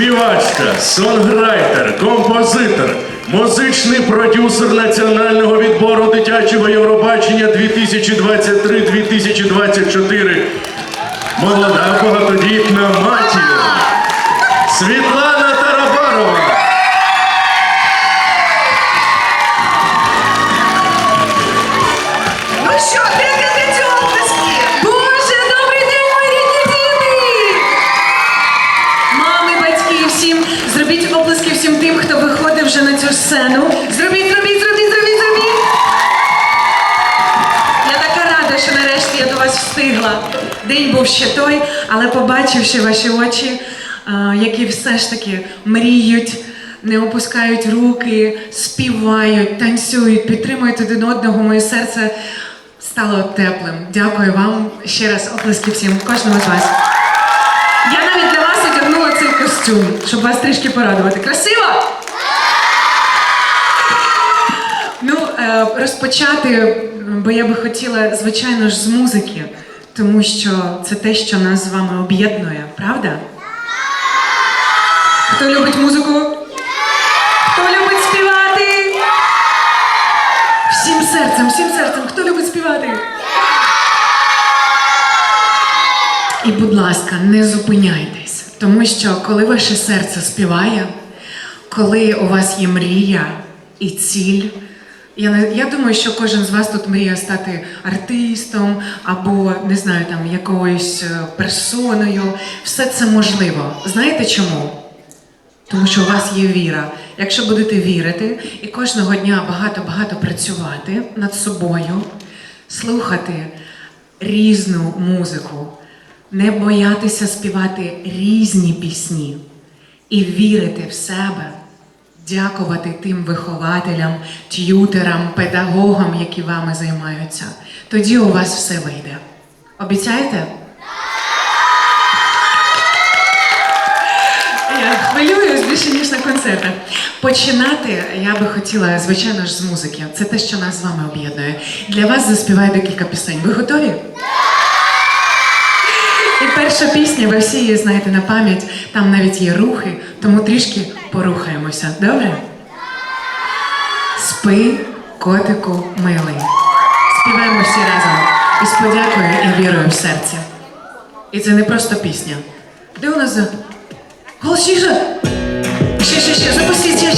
співачка, сонграйтер, композитор, музичний продюсер національного відбору дитячого Євробачення 2023-2024. Молода багатодітна матір. Світлана Тарабарова. Хто виходив вже на цю сцену. Зробіть, зробіть, зробіть, зробіть, зробіть. Я така рада, що нарешті я до вас встигла. День був ще той, але побачивши ваші очі, які все ж таки мріють, не опускають руки, співають, танцюють, підтримують один одного, моє серце стало теплим. Дякую вам ще раз оплески всім, кожному з вас. Я навіть для вас одягнула цей костюм, щоб вас трішки порадувати. Красиво? Ну, е, розпочати, бо я би хотіла, звичайно ж, з музики, тому що це те, що нас з вами об'єднує, правда? Хто любить музику? Хто любить співати? Всім серцем, всім серцем, хто любить співати? І, будь ласка, не зупиняйтесь, тому що коли ваше серце співає, коли у вас є мрія і ціль, я, я думаю, що кожен з вас тут мріє стати артистом або не знаю, там якоюсь е, персоною. Все це можливо. Знаєте чому? Тому що у вас є віра. Якщо будете вірити і кожного дня багато-багато працювати над собою, слухати різну музику, не боятися співати різні пісні і вірити в себе, дякувати тим вихователям, т'ютерам, педагогам, які вами займаються, тоді у вас все вийде. Обіцяєте? Я хвилююсь більше, ніж на концертах. Починати я би хотіла, звичайно ж, з музики. Це те, що нас з вами об'єднує. Для вас заспіваю декілька пісень. Ви готові? І перша пісня, ви всі її знаєте на пам'ять, там навіть є рухи, тому трішки порухаємося. Добре? Спи, котику, милий. Співаємо всі разом із подякою і вірою в серці. І це не просто пісня. Де у нас за. Ще, ще, ще, запустіть, ще,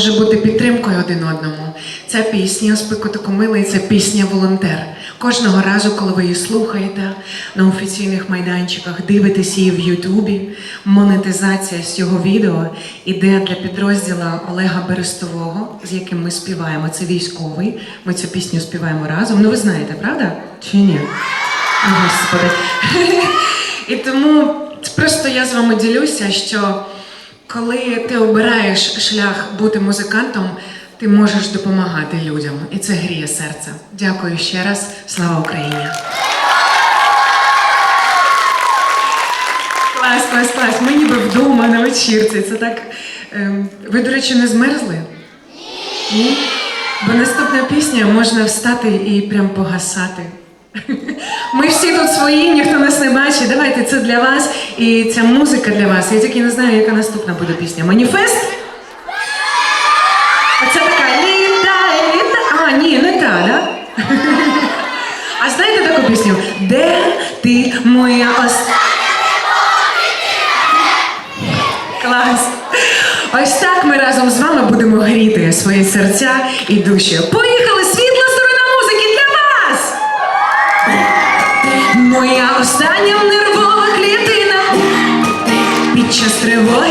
може бути підтримкою один одному. Ця пісня «Спи котику милий» – це пісня волонтер. Кожного разу, коли ви її слухаєте на офіційних майданчиках, дивитесь її в Ютубі, монетизація з цього відео іде для підрозділа Олега Берестового, з яким ми співаємо. Це військовий. Ми цю пісню співаємо разом. Ну ви знаєте, правда? Чи ні? Господи. І тому просто я з вами ділюся, що коли ти обираєш шлях бути музикантом, ти можеш допомагати людям. І це гріє серце. Дякую ще раз. Слава Україні! Клас, клас, клас. Ми ніби вдома на вечірці. Це так. ем, Ви, до речі, не змерзли? Ні? Бо наступна пісня можна встати і прям погасати. Ми всі тут свої, ніхто нас не бачить. Давайте це для вас і ця музика для вас. Я тільки не знаю, яка наступна буде пісня. Маніфест? Оце така літа, літа. А, ні, не та, да? А знаєте таку пісню? Де ти моя ос... Клас. Ось так ми разом з вами будемо гріти свої серця і душі. Поїхали! Під час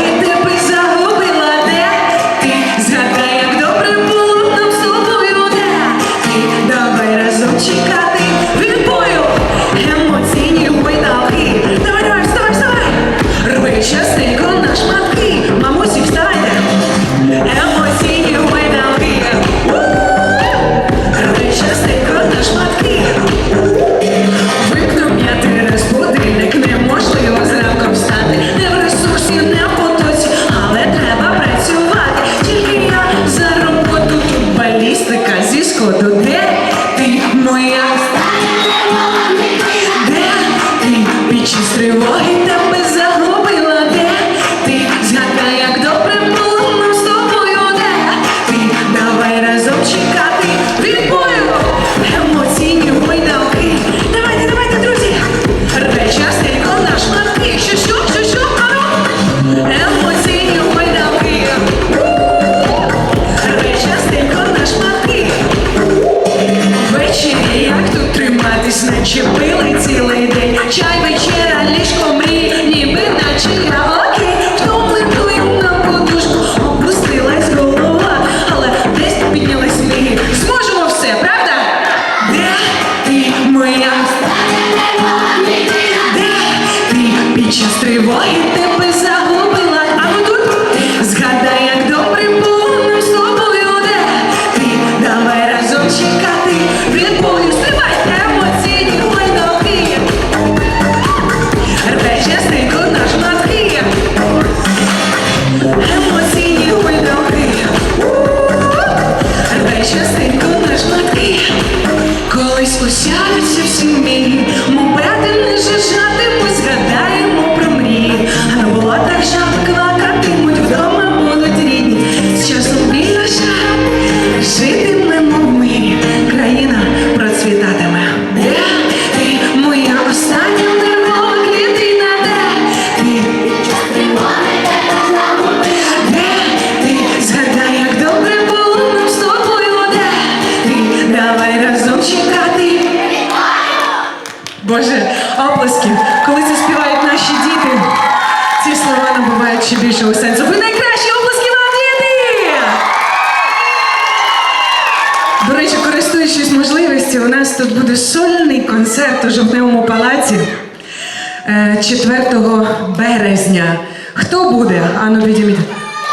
4 березня. Хто буде? Ану, підійміть.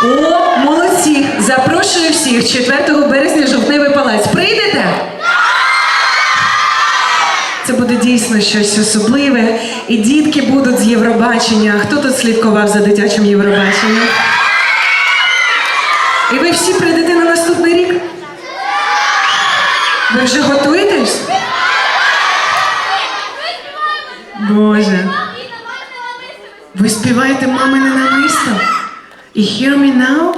О, молодці! Запрошую всіх 4 березня жовтневий палац. Прийдете? Це буде дійсно щось особливе. І дітки будуть з Євробачення. Хто тут слідкував за дитячим Євробаченням? І ви всі прийдете на наступний рік? Ви вже готуєтесь? Боже. Співаєте мамине намисто? І hear me now?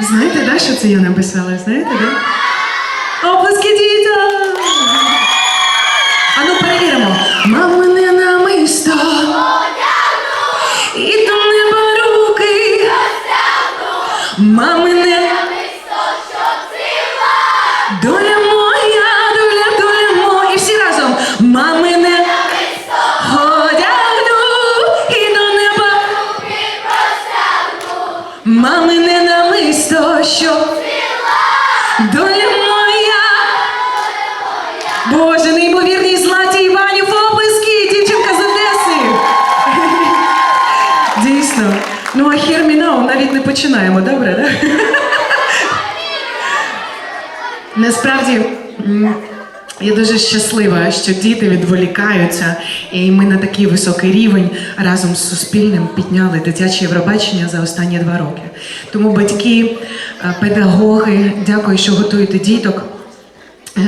Ви знаєте, да, що це я написала, знаєте, да? Оплески не починаємо, добре, да? Насправді я дуже щаслива, що діти відволікаються, і ми на такий високий рівень разом з Суспільним підняли дитяче Євробачення за останні два роки. Тому батьки, е, педагоги, дякую, що готуєте діток. Е,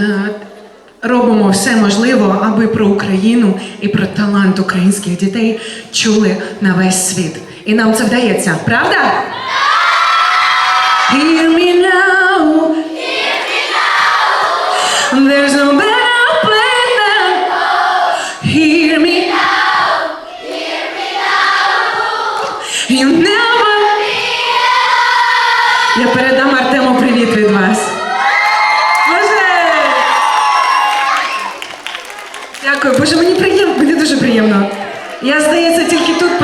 Робимо все можливе, аби про Україну і про талант українських дітей чули на весь світ. І нам це вдається, правда? Hear me now. There's no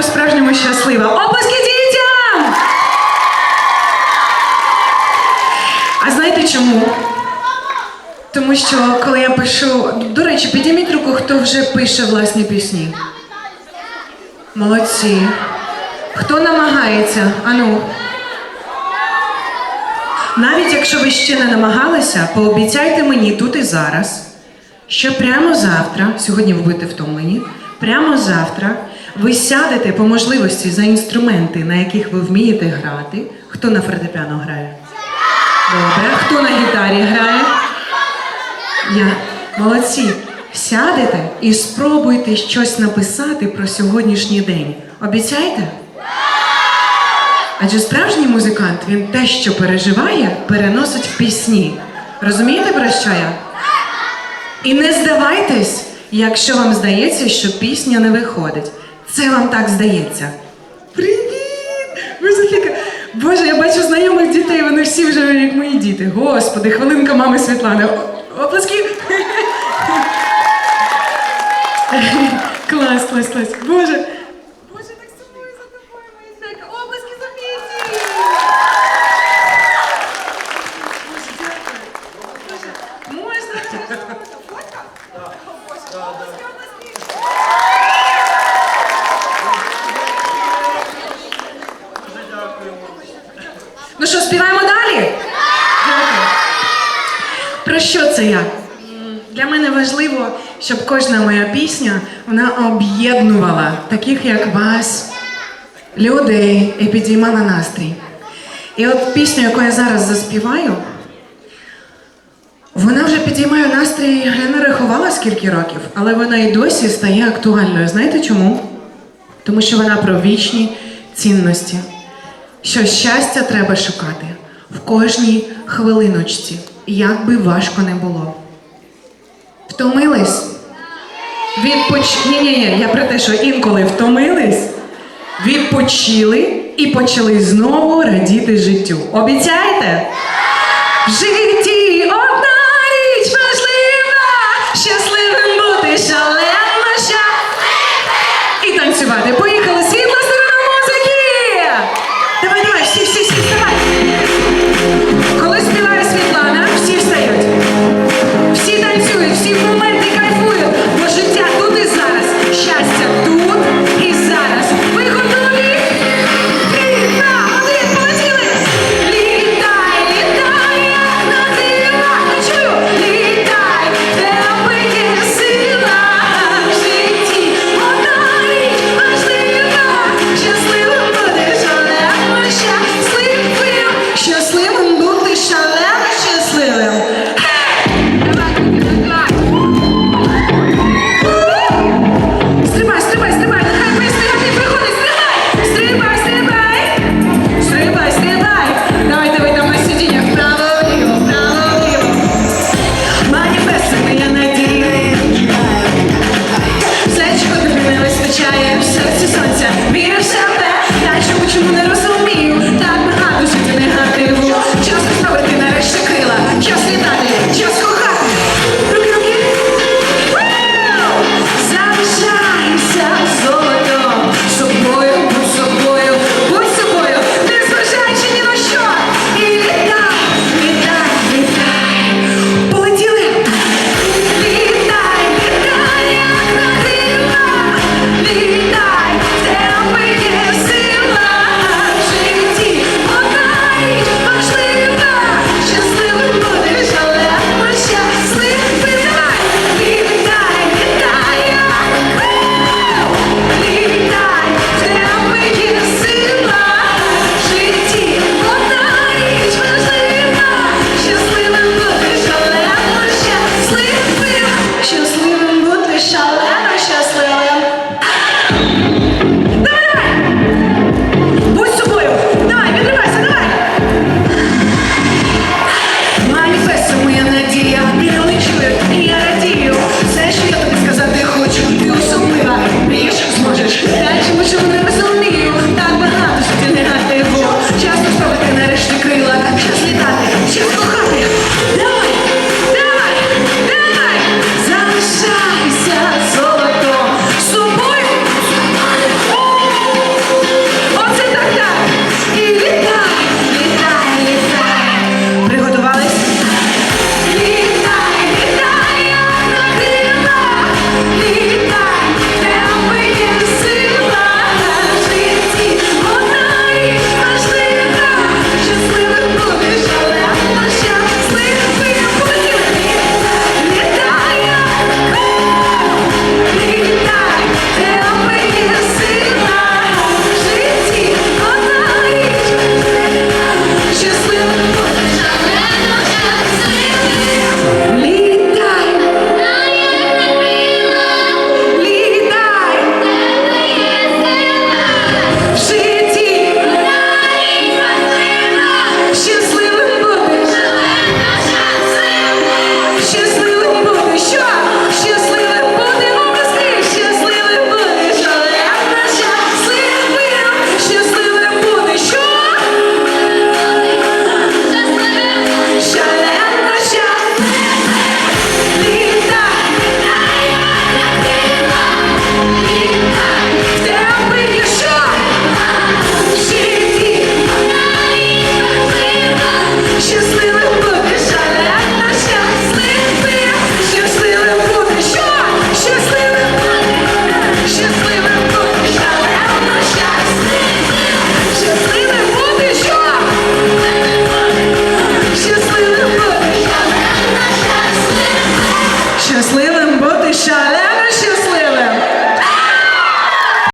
по-справжньому щаслива. Оплески дітям! А знаєте чому? Тому що коли я пишу. До речі, підійміть руку, хто вже пише власні пісні. Молодці. Хто намагається? Ану. Навіть якщо ви ще не намагалися, пообіцяйте мені тут і зараз, що прямо завтра, сьогодні ви будете втомлені, прямо завтра ви сядете по можливості за інструменти, на яких ви вмієте грати. Хто на фортепіано грає? Добре. Хто на гітарі грає? Я. Молодці. Сядете і спробуйте щось написати про сьогоднішній день. Обіцяєте? Адже справжній музикант він те, що переживає, переносить в пісні. Розумієте, про що я? І не здавайтесь, якщо вам здається, що пісня не виходить. Це вам так здається. Привіт! Боже, я бачу знайомих дітей, вони всі вже як мої діти. Господи, хвилинка мами Світлани. Оплески. Клас, клас, клас. Боже, так сумую за тобою, моя зайка. Облески Софійці! Боже, дякую. Боже, можна через фото? Фотка? О, Боже, облески, облески. Ну що, співаємо далі? Дякую. Про що це я? Для мене важливо, щоб кожна моя пісня вона об'єднувала таких, як вас, людей, і підіймала настрій. І от пісню, яку я зараз заспіваю, вона вже підіймає настрій, я не рахувала скільки років, але вона і досі стає актуальною. Знаєте чому? Тому що вона про вічні цінності. Що щастя треба шукати в кожній хвилиночці, як би важко не було. Втомились? Відпоч... Ні, ні, ні, я про те, що інколи втомились, відпочили і почали знову радіти життю. Обіцяєте? Житті